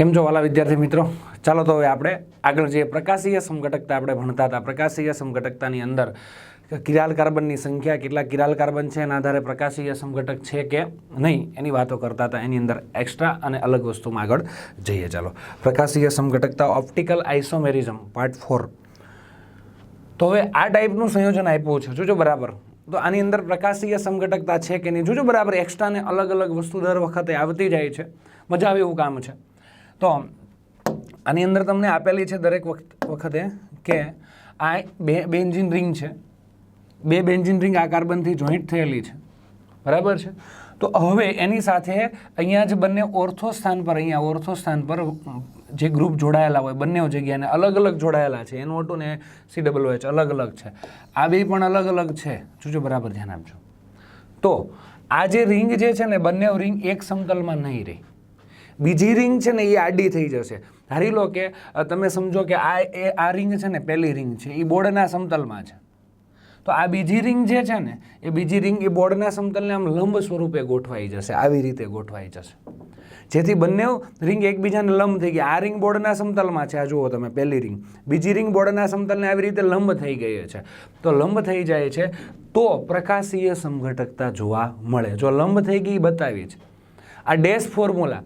કેમ છો વાલા વિદ્યાર્થી મિત્રો? ચાલો તો હવે આપણે આગળ જે પ્રકાશીય સમઘટકતા આપણે ભણતા હતા. પ્રકાશીય સમઘટકતાની અંદર કિરાલ કાર્બનની સંખ્યા કેટલા કિરાલ કાર્બન છે? એના આધારે પ્રકાશીય સમઘટક છે કે નહીં? એની વાતો કરતા હતા. એની અંદર એક્સ્ટ્રા અને અલગ વસ્તુમાં આગળ જઈએ. ચાલો. પ્રકાશીય સમઘટકતા ઓપ્ટિકલ આઇસોમેરિઝમ પાર્ટ ફોર તો હવે આ ટાઈપનું સંયોજન આપ્યું છે. જોજો બરાબર. તો આની અંદર પ્રકાશીય સમઘટકતા છે કે નહીં? જોજો બરાબર. એક્સ્ટ્રા ને અલગ અલગ વસ્તુ દર વખતે આવતી જાય છે. મજા આવે એવું કામ છે. તો આની અંદર તમને આપેલી છે દરેક વખત કે આ બે બેન્જિન રિંગ છે. બે બેન્જિન રિંગ આ કાર્બનથી જોઈન્ટ થયેલી છે. બરાબર છે? તો હવે એની સાથે અહીંયા જ બંને ઓર્થો સ્થાન પર, અહીંયા ઓર્થો સ્થાન પર જે ગ્રુપ જોડાયેલા હોય, બંને જગ્યાને અલગ અલગ જોડાયેલા છે. એનો ટુ ને સી ડબલ એચ અલગ અલગ છે. આ બે પણ અલગ અલગ છે. જોજો બરાબર, ધ્યાન આપજો. તો આ જે રિંગ જે છે ને, બંને રિંગ એક સમતલમાં નહીં રહી. બીજી રિંગ છે ને એ આડી થઈ જશે. ધારી લો કે તમે સમજો કે આ એ, આ રિંગ છે ને પહેલી રિંગ છે, એ બોર્ડના સમતલમાં છે. તો આ બીજી રિંગ જે છે ને, એ બીજી રિંગ એ બોર્ડના સમતલને આમ લંબ સ્વરૂપે ગોઠવાઈ જશે, આવી રીતે ગોઠવાઈ જશે. જેથી બંને રિંગ એકબીજાને લંબ થઈ ગઈ આ રિંગ બોર્ડના સમતલમાં છે. આ જુઓ તમે, પહેલી રિંગ બીજી રિંગ બોર્ડના સમતલને આવી રીતે લંબ થઈ ગઈ છે. તો લંબ થઈ જાય છે, તો પ્રકાશીય સમઘટકતા જોવા મળે. જો લંબ થઈ ગઈ બતાવી છે. આ ડેશ ફોર્મ્યુલા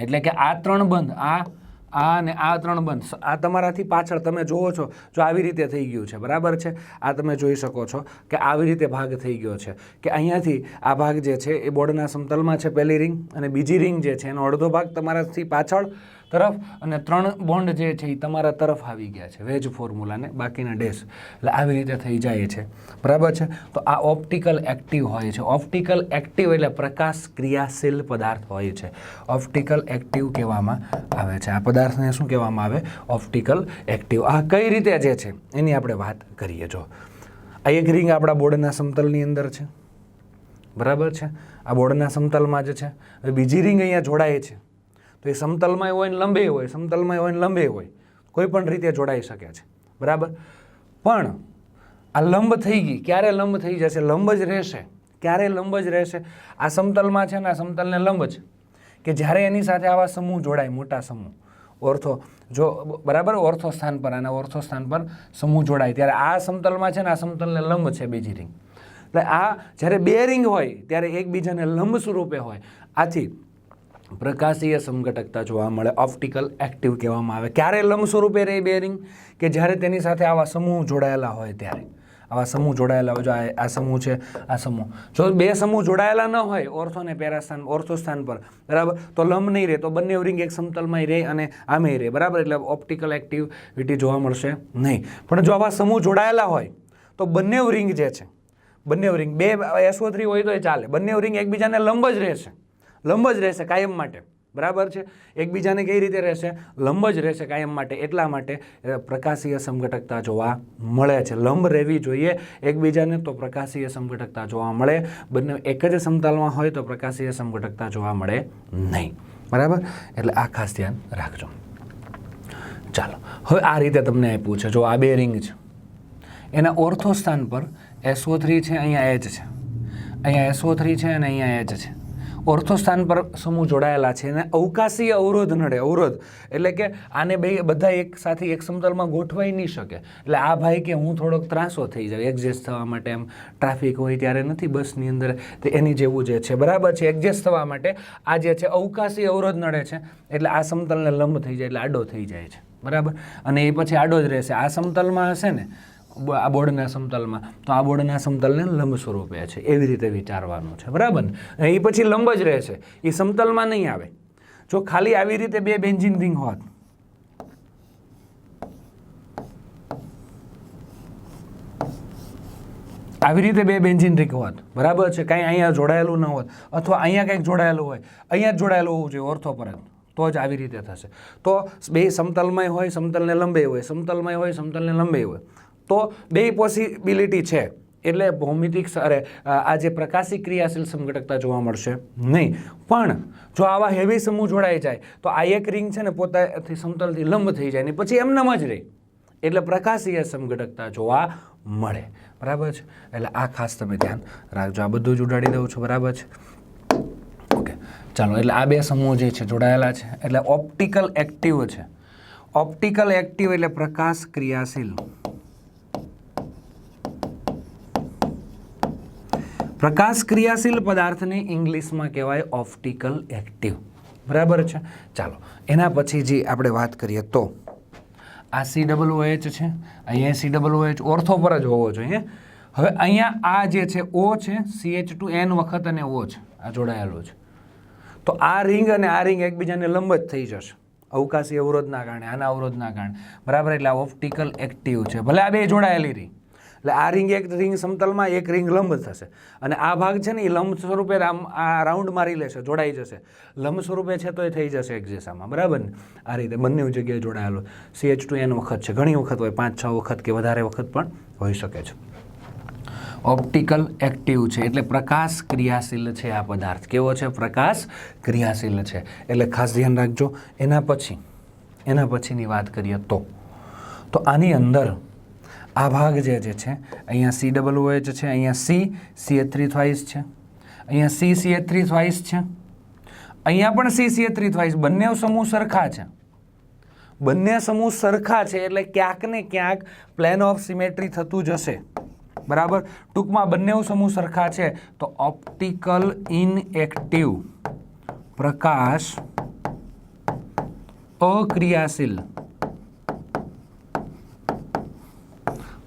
એટલે કે આ ત્રણ બંધ, આ આ અને આ ત્રણ બંધ. આ તમારાથી પાછળ તમે જુઓ છો, જો આવી રીતે થઈ ગયું છે, બરાબર છે? આ તમે જોઈ શકો છો કે આવી રીતે ભાગ થઈ ગયો છે. કે અહીંયાથી આ ભાગ જે છે એ બોર્ડના સમતલમાં છે પહેલી રિંગ અને બીજી રિંગ જે છે એનો અડધો ભાગ તમારાથી પાછળ તરફ અને ત્રણ બોન્ડ જે છે એ તમારા તરફ આવી ગયા છે, વેજ ફોર્મ્યુલાને બાકીના ડેશ એટલે આવી રીતે થઈ જાય છે. બરાબર છે? તો આ ઓપ્ટિકલ એક્ટિવ હોય છે. ઓપ્ટિકલ એક્ટિવ એટલે પ્રકાશ ક્રિયાશીલ પદાર્થ હોય છે. ઓપ્ટિકલ એક્ટિવ કહેવામાં આવે છે. આ પદાર્થને શું કહેવામાં આવે? ઓપ્ટિકલ એક્ટિવ આ કઈ રીતે જે છે? એની આપણે વાત કરીએ જો. આ એક રિંગ આપણા બોર્ડના સમતલની અંદર છે. બરાબર છે? આ બોર્ડના સમતલમાં જ છે. હવે બીજી રિંગ અહીંયા જોડાય છે. તો એ સમતલમાંય હોય ને લંબે હોય સમતલમાંય હોય ને લંબે હોય, કોઈ પણ રીતે જોડાઈ શકે છે. બરાબર? પણ આ લંબ થઈ ગઈ. ક્યારે લંબ થઈ જશે? લંબ જ રહેશે. ક્યારે લંબ જ રહેશે? આ સમતલમાં છે ને, આ સમતલને લંબ છે કે જ્યારે એની સાથે આવા સમૂહ જોડાય, મોટા સમૂહ. ઓર્થો, જો, બરાબર? ઓર્થો સ્થાન પર અને ઓર્થો સ્થાન પર સમૂહ જોડાય. ત્યારે આ સમતલમાં છે ને, આ સમતલને લંબ છે બીજી રિંગ એટલે આ જ્યારે બે રિંગ હોય, ત્યારે એકબીજાને લંબ સ્વરૂપે હોય. આથી પ્રકાશીય સમઘટકતા જોવા મળે ઓપ્ટિકલ એક્ટિવ કહેવામાં આવે. ક્યારે લંબ સ્વરૂપે રહે બે રિંગ કે જ્યારે તેની સાથે આવા સમૂહ જોડાયેલા હોય ત્યારે. આવા સમૂહ જોડાયેલા હોય, જો આ સમૂહ છે, આ સમૂહ. જો બે સમૂહ જોડાયેલા ન હોય ઓર્થો અને પેરાસ્થાન ઓર્થો સ્થાન પર. બરાબર? તો લંબ નહીં રહે, તો બંને રિંગ એક સમતલમાં રહે અને આમે રહે. બરાબર? એટલે ઓપ્ટિકલ એક્ટિવિટી જોવા મળશે નહીં. પણ જો આવા સમૂહ જોડાયેલા હોય, તો બંને રિંગ જે છે, બંને રિંગ બે એસઓ થ્રી હોય તો એ ચાલે. બંને રિંગ એકબીજાને લંબ જ રહેશે. લંબ જ રહેશે કાયમ માટે. બરાબર છે? એકબીજાને કઈ રીતે રહેશે? લંબ જ રહેશે કાયમ માટે. એટલા માટે પ્રકાશીય સમઘટકતા જોવા મળે છે. લંબ રહેવી જોઈએ. એકબીજાને તો પ્રકાશીય સમઘટકતા જોવા મળે. બંને એક જ સમતાલમાં હોય તો પ્રકાશીય સમઘટકતા જોવા મળે નહીં. બરાબર? એટલે આ ખાસ ધ્યાન રાખજો. ચાલો. હવે આ રીતે તમને આપ્યું છે. જો આ બે રિંગ છે. એના ઓર્થો સ્થાન પર એસઓ થ્રી છે, અહીંયા એચ છે. અહીંયા એસઓ થ્રી છે અને અહીંયા એચ છે. ઓર્થો સ્થાન પર સમૂહ જોડાયેલા છે અને અવકાશીય અવરોધ નડે, અવરોધ. એટલે કે આને બે, બધા એક સાથે એક સમતલમાં ગોઠવાઈ નહીં શકે. એટલે આ ભાઈ કે હું થોડોક ત્રાસો થઈ જાઉં એડજસ્ટ થવા માટે એમ ટ્રાફિક હોય ત્યારે નથી બસની અંદર, તે એની જેવું જે છે. બરાબર છે એડજસ્ટ થવા માટે આ જે છે, અવકાશી અવરોધ નડે છે. એટલે આ સમતલને લંબ થઈ જાય, એટલે આડો થઈ જાય છે. બરાબર? અને એ પછી આડો જ રહેશે. આ સમતલમાં હશે ને આ બોર્ડના સમતલમાં. તો આ બોર્ડના સમતલને લંબ સ્વરૂપે છે. એવી રીતે વિચારવાનું છે. બરાબર એ પછી લંબ જ રહે છે. એ સમતલમાં નહીં આવે. જો ખાલી આવી રીતે બે બેન્જિન રિંગ હોત. આવી રીતે બે બેન્જિન રિંગ હોત. બરાબર છે? કાંઈ અહીંયા જોડાયેલું ન હોત. અથવા અહીંયા કંઈક જોડાયેલું હોય. અહીંયા જ જોડાયેલું હોવું જોઈએ ઓર્થો પર તો જ આવી રીતે થશે. તો બે સમતલમય હોય, સમતલને લંબે હોય. સમતલમય હોય, સમતલને લંબે હોય. તો બે પોસિબિલિટી છે. એટલે ભૌમિતિક અરે આ જે પ્રકાશી ક્રિયાશીલ સમઘટકતા જોવા મળશે નહીં. પણ જો આવા હેવી સમૂહ જોડાઈ જાય, તો આ એક રિંગ છે ને પોતાથી સમતલથી લંબ થઈ જાય ને પછી એમનામ જ રહે એટલે પ્રકાશીય સમઘટકતા જોવા મળે. બરાબર છે? એટલે આ ખાસ તમે ધ્યાન રાખજો. આ બધું જ ઉડાડી દઉં છું. બરાબર છે? ઓકે. ચાલો, એટલે આ બે સમૂહ જે છે જોડાયેલા છે. એટલે ઓપ્ટિકલ એક્ટિવ છે. ઓપ્ટિકલ એક્ટિવ એટલે પ્રકાશ ક્રિયાશીલ. પ્રકાશ ક્રિયાશીલ પદાર્થને ઇંગ્લિશમાં કહેવાય ઓપ્ટિકલ એક્ટિવ. બરાબર છે? ચાલો, એના પછી જે આપણે વાત કરીએ તો, આ સી ડબલ એચ છે, અહીંયા સી ડબલ એચ ઓર્થો પર જ હોવો જોઈએ. હવે અહીંયા આ જે છે ઓ છે સી એચ ટુ એન વખત અને ઓ છે, આ જોડાયેલો છે. તો આ રિંગ અને આ રિંગ એકબીજાને લંબ જ થઈ જશે, અવકાશી અવરોધના કારણે, આના અવરોધના કારણે. બરાબર, એટલે આ ઓપ્ટિકલ એક્ટિવ છે. ભલે આ બે જોડાયેલી રહી. એટલે આ રિંગ એક રિંગ સમતલમાં એક રિંગ લંબ થશે. અને આ ભાગ છે ને એ લંબ સ્વરૂપે આમ આ રાઉન્ડ મારી લેશે, જોડાઈ જશે. લંબ સ્વરૂપે છે તો એ થઈ જશે એક દિશામાં બરાબર ને? આ રીતે બંને જગ્યાએ જોડાયેલો. સી એચ ટુ એન વખત છે. ઘણી વખત હોય. પાંચ, છ વખત કે વધારે વખત પણ હોઈ શકે છે. ઓપ્ટિકલ એક્ટિવ છે. એટલે પ્રકાશ ક્રિયાશીલ છે આ પદાર્થ. કેવો છે? પ્રકાશ ક્રિયાશીલ છે. એટલે ખાસ ધ્યાન રાખજો. એના પછી, એના પછીની વાત કરીએ તો. તો આની અંદર આ ભાગ જે જે છે, અહીંયા સી ડબલ ઓએચ છે, અહીંયા સી સી એ થ્રી છે. અહીંયા C C A three twice છે. અહીંયા પણ C C A three twice બંને સમૂહ સરખા છે. બંને સમૂહ સરખા છે એટલે ક્યાંક ને ક્યાંક પ્લેન ઓફ સિમેટ્રી થતું જશે. બરાબર? ટૂંકમાં બંને સમૂહ સરખા છે. તો ઓપ્ટિકલ ઇનએક્ટિવ પ્રકાશ અક્રિયાશીલ.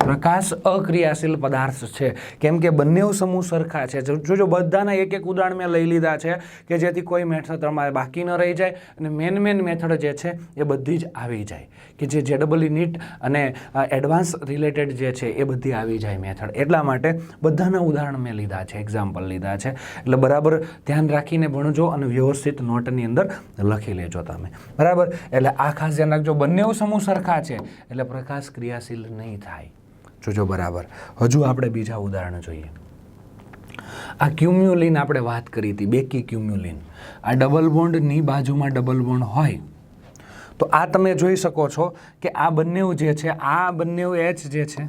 પ્રકાશ અક્રિયાશીલ પદાર્થ છે. કેમ કે બંને સમૂહ સરખા છે. જોજો બધાના એક એક ઉદાહરણ મેં લઈ લીધા છે કે જેથી કોઈ મેથડ તમારે બાકી ન રહી જાય અને મેન મેન મેથડ જે છે એ બધી જ આવી જાય. કે જે જેડબલી નીટ અને એડવાન્સ રિલેટેડ જે છે એ બધી આવી જાય મેથડ એટલા માટે બધાના ઉદાહરણ મેં લીધા છે એક્ઝામ્પલ લીધા છે. એટલે બરાબર ધ્યાન રાખીને ભણજો અને વ્યવસ્થિત નોટની અંદર લખી લેજો તમે. બરાબર? એટલે આ ખાસ ધ્યાન રાખજો. બંને સમૂહ સરખા છે. એટલે પ્રકાશ ક્રિયાશીલ નહીં થાય. જોજો બરાબર. હજુ આપણે બીજા ઉદાહરણ જોઈએ. આ ક્યુમ્યુલિન આપણે વાત કરી હતી, બેકી ક્યુમ્યુલિન. આ ડબલ બોન્ડની બાજુમાં ડબલ બોન્ડ હોય, તો આ તમે જોઈ શકો છો કે આ બંને જે છે, આ બંને એચ જે છે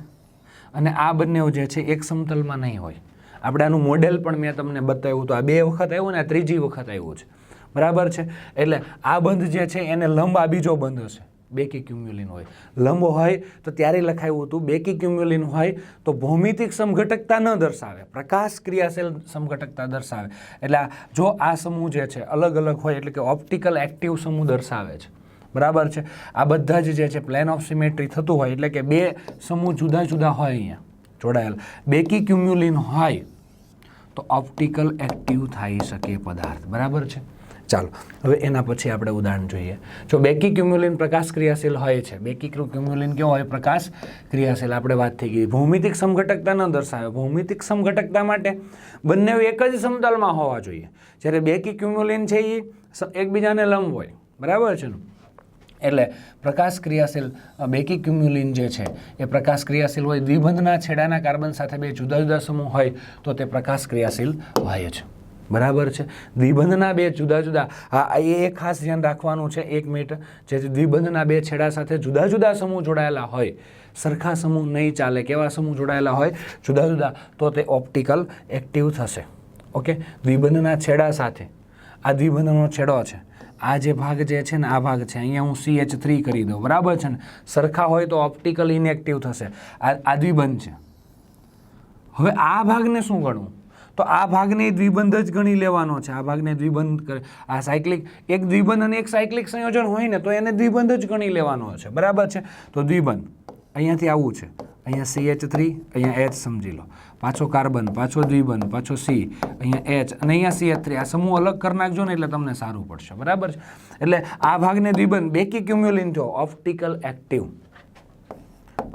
અને આ બંને જે છે, એક સમતલમાં નહીં હોય. આપણે આનું મોડેલ પણ મેં તમને બતાવ્યું તો આ બે વખત આવ્યું ને આ ત્રીજી વખત આવ્યું છે. બરાબર છે? એટલે આ બંધ જે છે, એને લંબ આ બીજો બંધ હશે. બેકી ક્યુમ્યુલિન હોય. લંબ હોય તો ત્યારે લખાયું હતું બેકી ક્યુમ્યુલિન હોય તો ભૌમિતિક સમઘટકતા ન દર્શાવે. પ્રકાશ ક્રિયાશીલ સમઘટકતા દર્શાવે. એટલે જો આ સમૂહ જે છે અલગ અલગ હોય એટલે કે ઓપ્ટિકલ એક્ટિવ સમૂહ દર્શાવે છે. બરાબર છે? આ બધા જ જે છે પ્લેન ઓફ સિમેટ્રી થતું હોય એટલે કે બે સમૂહ જુદા જુદા હોય અહીંયા જોડાયેલા. બેકી ક્યુમ્યુલિન હોય તો ઓપ્ટિકલ એક્ટિવ થઈ શકે પદાર્થ. બરાબર છે? ચાલો, હવે એના પછી આપણે ઉદાહરણ જોઈએ. જો બેકી ક્યુમ્યુલિન પ્રકાશ ક્રિયાશીલ હોય છે બેકી ક્યુમ્યુલિન કેવો હોય? પ્રકાશ ક્રિયાશીલ. આપણે વાત થઈ ગઈ. ભૌમિતિક સમઘટકતા ન દર્શાવે. ભૌમિતિક સમઘટકતા માટે બંને એક જ સમતલમાં હોવા જોઈએ. જ્યારે બેકી ક્યુમ્યુલિન છે એ એકબીજાને લંબ હોય. બરાબર છે ને? એટલે પ્રકાશ ક્રિયાશીલ બેકી ક્યુમ્યુલિન જે છે, એ પ્રકાશ ક્રિયાશીલ હોય. દ્વિબંધના છેડાના કાર્બન સાથે બે જુદા જુદા સમૂહ હોય, તો તે પ્રકાશ ક્રિયાશીલ હોય છે બરાબર છે? દ્વિબંધના બે જુદા જુદા. આ એ ખાસ ધ્યાન રાખવાનું છે એક મિનિટ. જે દ્વિબંધના બે છેડા સાથે જુદા જુદા સમૂહ જોડાયેલા હોય. સરખા સમૂહ નહીં ચાલે, કેવા સમૂહ જોડાયેલા હોય? જુદા જુદા. તો તે ઓપ્ટિકલ એક્ટિવ થશે. ઓકે? દ્વિબંધના છેડા સાથે. આ દ્વિબંધનો છેડો છે. આ જે ભાગ જે છે ને, આ ભાગ છે. અહીંયા હું સી એચ થ્રી કરી દઉં. બરાબર છે ને? સરખા હોય તો ઓપ્ટિકલ ઇનએક્ટિવ થશે. આ આ દ્વિબંધ છે. હવે આ ભાગને શું ગણવું? તો આ ભાગને દ્વિબંધ જ ગણી લેવાનો છે. આ ભાગને દ્વિબંધ કરે, આ સાયક્લિક, એક દ્વિબંધ અને એક સાયક્લિક સંયોજન હોય ને તો એને દ્વિબંધ જ ગણી લેવાનો છે. બરાબર છે? તો દ્વિબંધ. અહીંયાથી આવું છે. અહીંયા સી એચ થ્રી અહીંયા એચ સમજી લો. પાછો કાર્બન, પાછો દ્વિબંધ, પાછો સી અહીંયા એચ અને અહીંયા સી એચ થ્રી આ સમૂહ અલગ કરી નાખજો ને એટલે તમને સારું પડશે. બરાબર છે? એટલે આ ભાગને દ્વિબંધ બેકી ક્યુમ્યુલિન થયો ઓપ્ટિકલ એક્ટિવ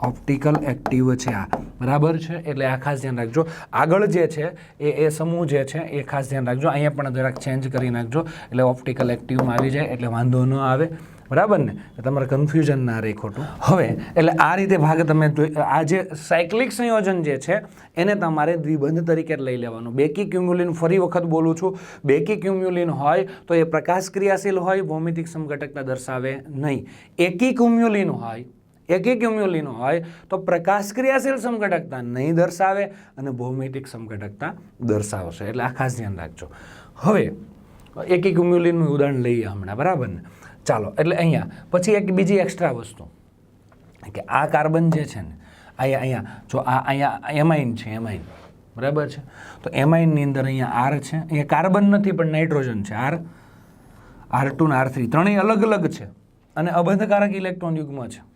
ઓપ્ટિકલ એક્ટિવ છે આ. બરાબર છે? એટલે આ ખાસ ધ્યાન રાખજો. આગળ જે છે, એ એ સમૂહ જે છે, એ ખાસ ધ્યાન રાખજો. અહીંયા પણ જરાક ચેન્જ કરી નાખજો. એટલે ઓપ્ટિકલ એક્ટિવમાં આવી જાય, એટલે વાંધો ન આવે. બરાબર ને? તમારે કન્ફ્યુઝન ના રહે ખોટું. હવે, એટલે આ રીતે ભાગ તમે આ જે સાયક્લિક સંયોજન જે છે, એને તમારે દ્વિબંધ તરીકે લઈ લેવાનું. બેકી ક્યુમ્યુલિન ફરી વખત બોલું છું. બેકી ક્યુમ્યુલિન હોય તો એ પ્રકાશ ક્રિયાશીલ હોય, ભૌમિતિક સમઘટકતા દર્શાવે નહીં. એકી ક્યુમ્યુલિન હોય એકી ક્યુમ્યુલિન હોય તો પ્રકાશ ક્રિયાશીલ સમઘટકતા નહીં દર્શાવે અને ભૌમિતિક સમઘટકતા દર્શાવશે. એટલે આ ખાસ ધ્યાન રાખજો. હવે એકી ક્યુમ્યુલિનનું ઉદાહરણ લઈએ હમણાં, બરાબર ને? ચાલો, એટલે અહીંયા, પછી એક બીજી એક્સ્ટ્રા વસ્તુ. કે આ કાર્બન જે છે ને, અહીંયા અહીંયા, જો આ અહીંયા, એમાઇન છે, એમાઇન. બરાબર છે? તો એમાઇનની અંદર અહીંયા આર છે. અહીંયા કાર્બન નથી, પણ નાઇટ્રોજન છે. આર આર ટુ ને આર થ્રી ત્રણેય અલગ અલગ છે. અને અબંધકારક ઇલેક્ટ્રોન યુગ્મ છે.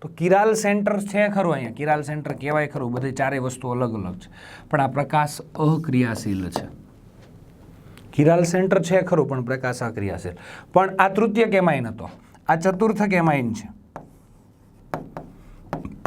તો કિરાલ સેન્ટર છે ખરું અહીંયા? કિરાલ સેન્ટર કહેવાય ખરું. બધી ચારેય વસ્તુ અલગ અલગ છે. પણ આ પ્રકાશ અક્રિયાશીલ છે. કિરાલ સેન્ટર છે ખરું, પણ પ્રકાશ અક્રિયાશીલ. પણ આ તૃતીય કેમાઇન હતો. આ ચતુર્થ કેમાઇન છે.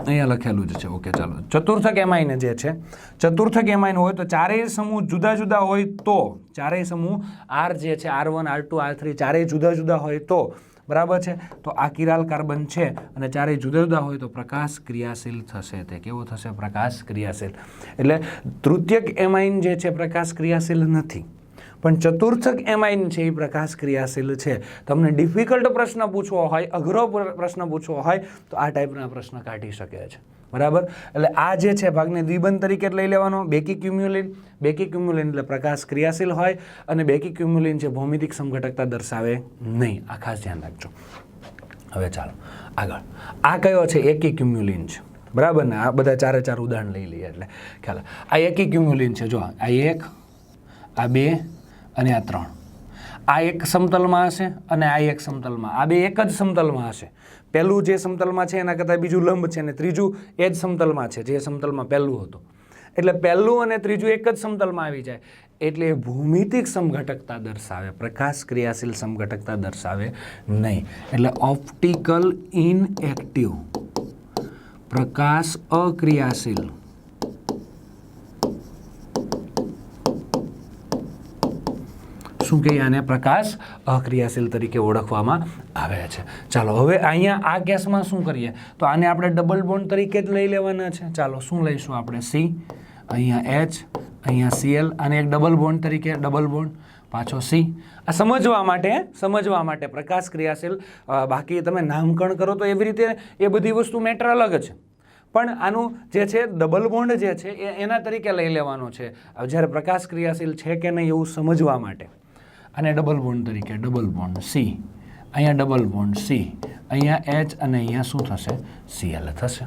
અહીંયા લખેલું જ છે. ઓકે, ચાલો. ચતુર્થક એમાઇન જે છે ચતુર્થક એમાઇન હોય તો ચારેય સમૂહ જુદા જુદા હોય તો, ચારેય સમૂહ આર જે છે, R one, R two, R three, ચારેય જુદા જુદા હોય તો બરાબર છે? તો આ કિરાલ કાર્બન છે અને ચારેય જુદા જુદા હોય તો પ્રકાશ ક્રિયાશીલ થશે તે. કેવો થશે? પ્રકાશ ક્રિયાશીલ. એટલે તૃતીયક એમાઇન જે છે પ્રકાશ ક્રિયાશીલ નથી. પણ ચતુર્થક એમાઇન છે એ પ્રકાશ ક્રિયાશીલ છે. તમને ડિફિકલ્ટ પ્રશ્ન પૂછવો હોય, અઘરો પ્રશ્ન પૂછવો હોય, તો આ ટાઈપના પ્રશ્ન કાઢી શકે છે. બરાબર? એટલે આ જે છે ભાગને દ્વિબંધ તરીકે લઈ લેવાનો. બેકી ક્યુમ્યુલિન. બેકી ક્યુમ્યુલિન એટલે પ્રકાશ ક્રિયાશીલ હોય અને બેકી ક્યુમ્યુલિન છે ભૌમિતિક સમઘટકતા દર્શાવે નહીં. આ ખાસ ધ્યાન રાખજો. હવે ચાલો, આગળ. આ કયો છે? એકી ક્યુમ્યુલિન છે. બરાબર ને? આ બધા ચારે ચાર ઉદાહરણ લઈ લઈએ એટલે ખ્યાલ આ એકી ક્યુમ્યુલિન છે, જો. આ એક, આ બે અને આ ત્રણ. આ એક સમતલમાં હશે અને આ એક સમતલમાં. આ બે એક જ સમતલમાં હશે. પહેલું જે સમતલમાં છે એના કરતાં બીજું લંબ છે અને ત્રીજું એ જ સમતલમાં છે, જે સમતલમાં પહેલું હતું. એટલે પહેલું અને ત્રીજું એક જ સમતલમાં આવી જાય. એટલે એ ભૂમિતિક સમઘટકતા દર્શાવે પ્રકાશ ક્રિયાશીલ સમઘટકતા દર્શાવે નહીં. એટલે ઓપ્ટિકલ ઇનએક્ટિવ પ્રકાશ અક્રિયાશીલ શું કહીએ આને પ્રકાશ અક્રિયાશીલ તરીકે ઓળખવામાં આવે છે. ચાલો, હવે અહીંયા આ કેસમાં શું કરીએ? તો આને આપણે ડબલ બોન્ડ તરીકે જ લઈ લેવાના છે. ચાલો, શું લઈશું આપણે? સી અહીંયા એચ અહીંયા સીએલ અને એક ડબલ બોન્ડ તરીકે ડબલ બોન્ડ પાછો સી આ સમજવા માટે સમજવા માટે પ્રકાશ ક્રિયાશીલ બાકી તમે નામકરણ કરો તો એવી રીતે એ બધી વસ્તુ મેટર અલગ છે. પણ આનું જે છે ડબલ બોન્ડ જે છે, એ એના તરીકે લઈ લેવાનો છે. જ્યારે પ્રકાશ ક્રિયાશીલ છે કે નહીં એવું સમજવા માટે. અને ડબલ બોન્ડ તરીકે ડબલ બોન્ડ સી અહીંયા ડબલ બોન્ડ સી અહીંયા એચ અને અહીંયા શું થશે? સીએલ થશે.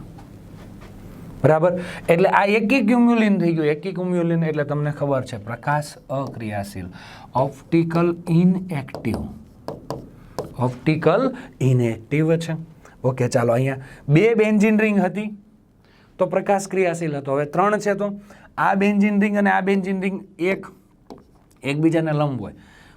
બરાબર? એટલે આ એકી ક્યુમ્યુલિન થઈ ગયું. એકી ક્યુમ્યુલિન એટલે તમને ખબર છે, પ્રકાશ અક્રિયાશીલ. ઓપ્ટિકલ ઇનએક્ટિવ ઓપ્ટિકલ ઇનએક્ટિવ છે. ઓકે ચાલો અહીંયા બે બેન્જિન રિંગ હતી. તો પ્રકાશ ક્રિયાશીલ હતો. હવે ત્રણ છે તો આ બેન્જિન રિંગ અને આ બેન્જિન રિંગ એક. એકબીજાને લંબ હોય.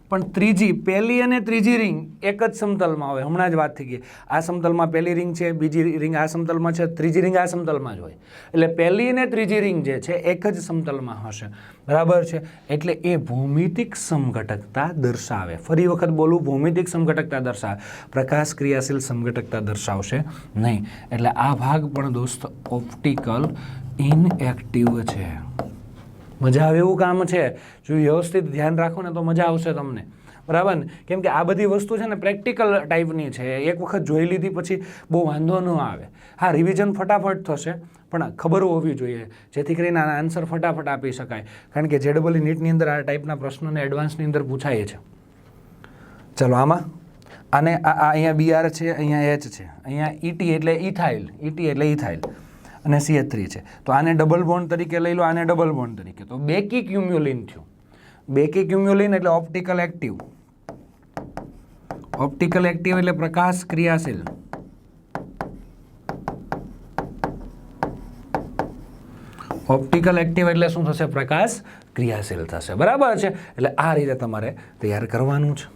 પણ ત્રીજી, પહેલી અને ત્રીજી રિંગ એક જ સમતલમાં હોય. હમણાં જ વાત થઈ ગઈ. આ સમતલમાં પહેલી રિંગ છે, બીજી રિંગ આ સમતલમાં છે, ત્રીજી રિંગ આ સમતલમાં જ હોય. એટલે પહેલી અને ત્રીજી રિંગ જે છે, એક જ સમતલમાં હશે. બરાબર છે? એટલે એ ભૌમિતિક સમઘટકતા દર્શાવે. ફરી વખત બોલું, ભૌમિતિક સમઘટકતા દર્શાવે. પ્રકાશ ક્રિયાશીલ સમઘટકતા દર્શાવશે નહીં. એટલે આ ભાગ પણ દોસ્ત ઓપ્ટિકલ ઇનએક્ટિવ છે. મજા આવે એવું કામ છે. જો વ્યવસ્થિત ધ્યાન રાખો ને તો મજા આવશે તમને. બરાબર ને? કેમ કે આ બધી વસ્તુ છે ને પ્રેક્ટિકલ ટાઈપની છે. એક વખત જોઈ લીધી પછી બહુ વાંધો ન આવે. હા રિવિઝન ફટાફટ થશે, પણ ખબર હોવી જોઈએ. જેથી કરીને આના આન્સર ફટાફટ આપી શકાય. કારણ કે જેડબલી નીટની અંદર આ ટાઈપના પ્રશ્નોને એડવાન્સની અંદર પૂછાય છે. ચલો, આમાં? અને આ અહીંયા બીઆર છે, અહીંયા એચ છે. અહીંયા ઈટી એટલે ઇથાઇલ ઈટી એટલે ઇથાઇલ અને સી થ્રી છે. તો આને ડબલ બોન્ડ તરીકે લઈ લો, આને ડબલ બોન્ડ તરીકે. તો બેકી ક્યુમ્યુલિન થયું. બેકી ક્યુમ્યુલિન એટલે ઓપ્ટિકલ એક્ટિવ ઓપ્ટિકલ એક્ટિવ એટલે પ્રકાશ ક્રિયાશીલ. ઓપ્ટિકલ એક્ટિવ એટલે શું થશે? પ્રકાશ ક્રિયાશીલ થશે. બરાબર છે? એટલે આ રીતે તમારે તૈયાર કરવાનું છે.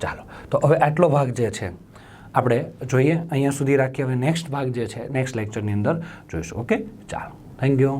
ચાલો. તો હવે આટલો ભાગ જે છે આપણે જોઈએ અહીંયા સુધી રાખીએ હવે નેક્સ્ટ ભાગ જે છે નેક્સ્ટ લેક્ચરની અંદર જોઈશું. ઓકે ચાલો. Thank you